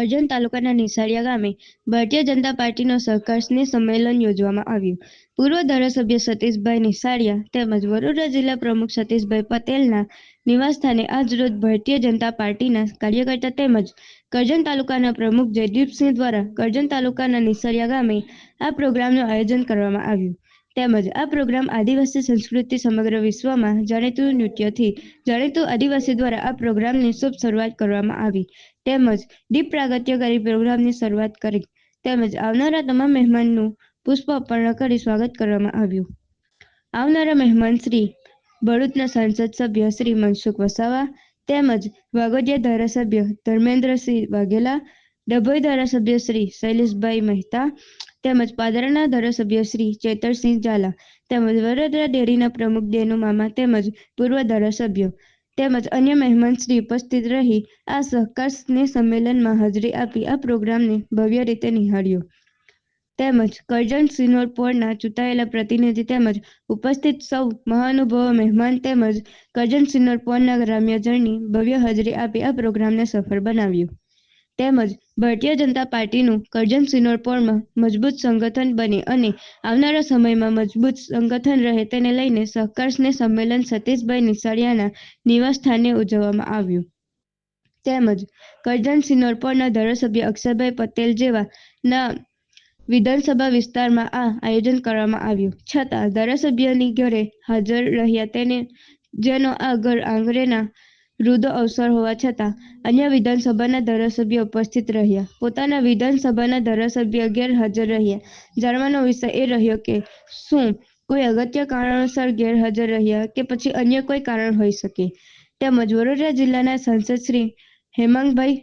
કરજણ તાલુકાના નિશાળિયા ગામે ભારતીય જનતા પાર્ટીનો સહકાર સ્નેહ સંમેલન યોજવામાં આવ્યું. પૂર્વ ધારાસભ્ય સતીશભાઈ નિશાળિયા તેમજ વડોદરા જિલ્લા પ્રમુખ સતીશભાઈ પટેલના નિવાસસ્થાને આજરોજ ભારતીય જનતા પાર્ટીના કાર્યકર્તા તેમજ કરજણ તાલુકાના પ્રમુખ જયદીપસિંહ દ્વારા કરજણ તાલુકાના નિશાળિયા ગામે આ પ્રોગ્રામનું આયોજન કરવામાં આવ્યું. તેમજ આ પ્રોગ્રામ આદિવાસી સંસ્કૃતિ સમગ્ર વિશ્વમાં જાણીતું નૃત્યથી જાણીતું આદિવાસી દ્વારા આ પ્રોગ્રામની શુભ શરૂઆત કરવામાં આવી. તેમજ દીપ પ્રાગત્યકારી પ્રોગ્રામની શરૂઆત કરી. તેમજ આવનારા તમામ મહેમાનનું પુષ્પ અર્પણ કરી સ્વાગત કરવામાં આવ્યું. આવનારા મહેમાન શ્રી ભરૂચના સાંસદ સભ્ય શ્રી મનસુખ વસાવા, તેમજ વાઘોડિયા ધારાસભ્ય ધર્મેન્દ્રસિંહ વાઘેલા, ડભોઈ ધારાસભ્ય શ્રી શૈલેષભાઈ મહેતા તેમજ પાદરાના ધારાસભ્ય શ્રી ચેતરસિંહ ઝાલા, તેમજ વડોદરા ડેરીના પ્રમુખ દેનુ મામા, તેમજ પૂર્વ ધારાસભ્યો, તેમજ અન્ય મહેમાન શ્રી ઉપસ્થિત રહી આ સહકાર સ્નેહ સંમેલનમાં હાજરી આપી આ પ્રોગ્રામને ભવ્ય રીતે નિહાળ્યો. તેમજ કરજણ સિનોર પોળના ચૂંટાયેલા પ્રતિનિધિ તેમજ ઉપસ્થિત સૌ મહાનુભાવો, મહેમાન તેમજ કરજણ સિનોર પોળના ગ્રામ્યજનની ભવ્ય હાજરી આપી આ પ્રોગ્રામને સફળ બનાવ્યું. તેમજ ભારતીય જનતા પાર્ટીનું કરજણ સિનોરપોરમાં મજબૂત સંગઠન બને અને આવનારા સમયમાં મજબૂત સંગઠન રહે તેને લઈને સહકાર સ્નેહ સંમેલન સતીશભાઈ નિસાળિયાના નિવાસસ્થાને ઉજવવામાં આવ્યું. તેમજ કરજણ સિનોરપોરના ધારાસભ્ય અક્ષરભાઈ પટેલ જેવા ના વિધાનસભા વિસ્તારમાં આ આયોજન કરવામાં આવ્યું. છતાં ધારાસભ્યની ઘરે હાજર રહ્યા તેને, જેનો આ ઘર આંગણેના વૃદ્ધો અવસર હોવા છતાં, અન્ય વિધાનસભાના ધારાસભ્યો ઉપસ્થિત રહ્યા. પોતાના વિધાનસભાના ધારાસભ્ય ગેરહાજર રહ્યા. જાણવાનો વિષય એ રહ્યો કે, શું કોઈ અગત્ય કારણોસર ગેરહાજર રહ્યા કે પછી અન્ય કોઈ કારણ હોઈ શકે? તેમજ વડોદરા જિલ્લાના સાંસદ શ્રી હેમાંગભાઈ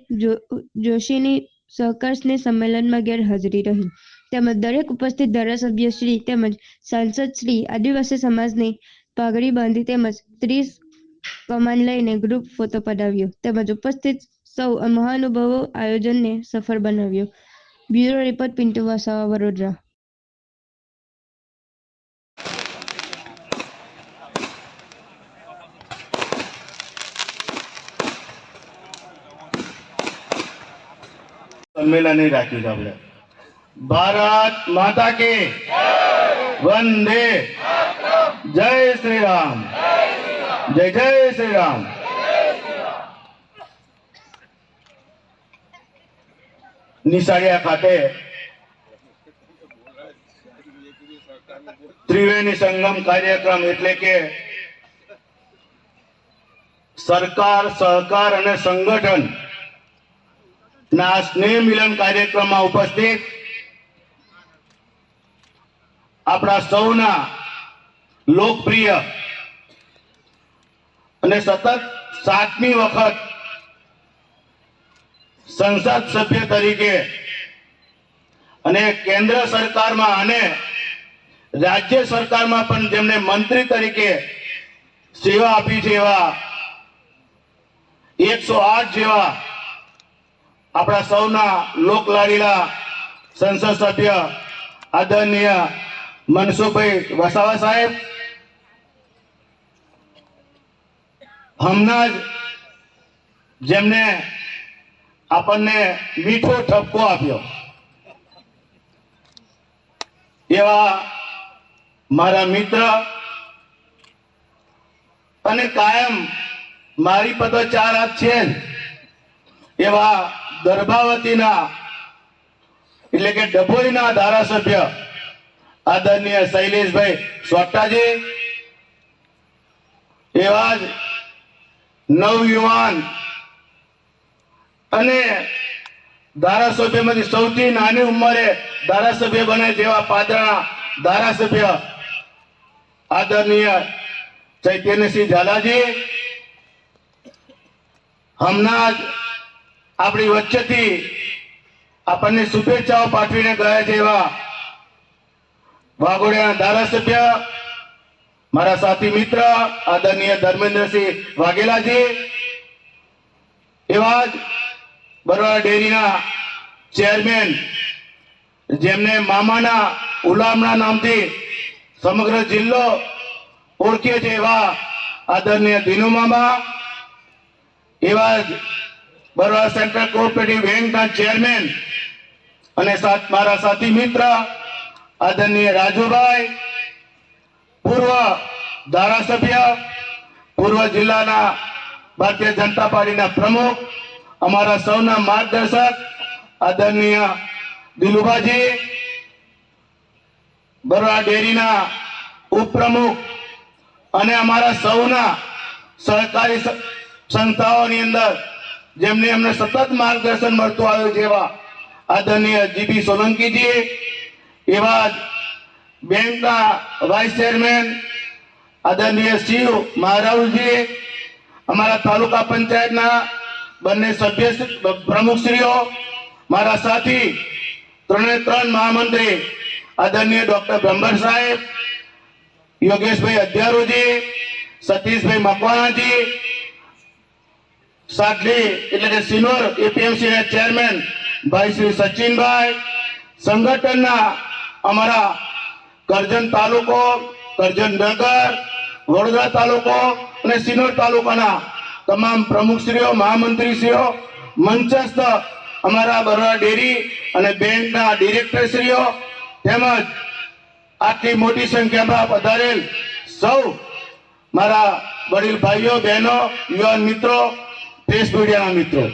જોશીની સહકાર સંમેલનમાં ગેરહાજરી રહી. તેમજ દરેક ઉપસ્થિત ધારાસભ્ય શ્રી તેમજ સાંસદ શ્રી આદિવાસી સમાજની પાઘડી બાંધી તેમજ ત્રીસ કમાન લઈને ગ્રુપ ફોટો પડાવ્યો. તેમજ ઉપસ્થિત સૌ મહાનુભાવો આયોજનને સફળ બનાવ્યો. Bureau report Pintu Vasava, Vadodara. સંમેલન ય રાખ્યું છે આપણે. ભારત માતા કે વંદે. જય શ્રી રામ. જય જય શ્રી રામ નિશાળિયા ખાતે ત્રિવેણી સંગમ કાર્યક્રમ એટલે કે સરકાર, સહકાર અને સંગઠન ના સ્નેહ મિલન કાર્યક્રમમાં ઉપસ્થિત આપણા સૌના લોકપ્રિય અને સતત સાતમી વખત સંસદ સભ્ય તરીકે અને કેન્દ્ર સરકારમાં અને રાજ્ય સરકારમાં પણ જેમને મંત્રી તરીકે સેવા આપી છે એવા એકસો આઠ જેવા આપણા સૌના લોકલાડીલા સંસદ સભ્ય આદરણીય મનસુખભાઈ વસાવા સાહેબ હમણાં જ જેમને આપણને મીઠો ઠપકો આપ્યો. એવા મારા મિત્ર અને કાયમ મારી પર ચાર હાથ છે એવા ગર્ભાવતીના, એટલે કે ડભોઈના ધારાસભ્ય આદરણીય શૈલેષભાઈ સોટાજી, એવા જ નવયુવાન અને ધારાસભ્યમાંથી સૌથી નાની ઉંમરે ધારાસભ્ય બને તેવા પાદરના ધારાસભ્ય આદરણીય ચૈતન્યસિંહ ઝાલાજી. હમણાં જ આપણી વચ્ચેથી આપણને શુભેચ્છાઓ પાઠવીને ગયા છે એવા વાઘોડિયાના ધારાસભ્ય મારા સાથી મિત્ર, આદરણીય ધર્મેન્દ્રસિંહ વાઘેલાજી, એવા જ બરોડા ડેરીના ચેરમેન, જેમને મામાના ઉલામણા નામથી સમગ્ર જિલ્લો ઓળખીએ છે એવા આદરણીય દિનુ મામા, એવા જ બરોડા સેન્ટ્રલ કોઓપરેટિવ બેંકના ચેરમેન અને મારા સાથી મિત્ર, આદરણીય રાજુભાઈ પૂર્વ ધારાસભ્ય, પૂર્વ જિલ્લાના ભારતીય જનતા પાર્ટીના પ્રમુખ, અમારા સૌના માર્ગદર્શક, આદરણીય દિલુભાજી, બરોડા ડેરીના ઉપપ્રમુખ અને અમારા સૌના સહકારી સંસ્થાઓની અંદર જેમને અમને સતત માર્ગદર્શન મળતું આવ્યું છે એવા આદરણીય જીબી સોલંકીજી, એવા બેંકના વાઇસ ચેરમેન, આદરણીય શિવ મહારાવજી અમારા તાલુકા પંચાયતના બંને સભ્ય પ્રમુખશ્રીઓ, મારા સાથી, ત્રણે ત્રણ મહામંત્રી, આદરણીય ડોક્ટર બ્રહ્મર સાહેબ, યોગેશભાઈ અધ્યારુજી, સતીશભાઈ મકવાણાજી, સાટલી એટલે કે સિનિયર એપીએમસી ના ચેરમેન ભાઈ શ્રી સચિનભાઈ, સંગઠનના અમારા કરજણ તાલુકો, કરજણ નગર વડોદરા તાલુકો અને સિનોર તાલુકાના તમામ પ્રમુખશ્રીઓ મહામંત્રીશ્રીઓ, મંચસ્થ અમારા બરોડા ડેરી અને બેંકના ડિરેક્ટરશ્રીઓ તેમજ આટલી મોટી સંખ્યામાં પધારેલ સૌ મારા વડીલ ભાઈઓ, બહેનો, યુવાન મિત્રો પ્રેસ મીડિયાના મિત્રો.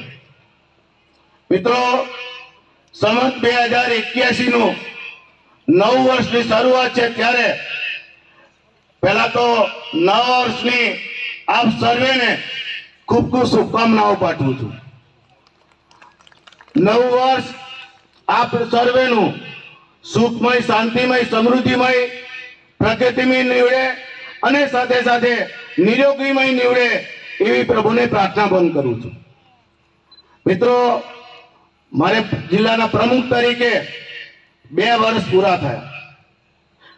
મિત્રો સમત બે હજાર એક્યાસી નું નવ વર્ષની શરૂઆત છે ત્યારે. પહેલા તો નવ વર્ષની આપ સર્વેને ખૂબ ખૂબ શુભકામનાઓ પાઠવું છું. નવ વર્ષ આપ સર્વેનું સુખમય, શાંતિમય, સમૃદ્ધિમય, પ્રગતિમય નીવડે અને સાથે સાથે નિરોગીમય નીવડે એવી પ્રભુને પ્રાર્થના બંધ કરું છું. મિત્રો, મારે જિલ્લાના પ્રમુખ તરીકે બે વર્ષ પૂરા થયા.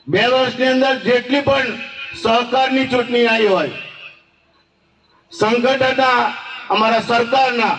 બે વર્ષની અંદર જેટલી પણ સહકારની ચૂંટણી આવી હોય સંગઠનના અમારા સરકારના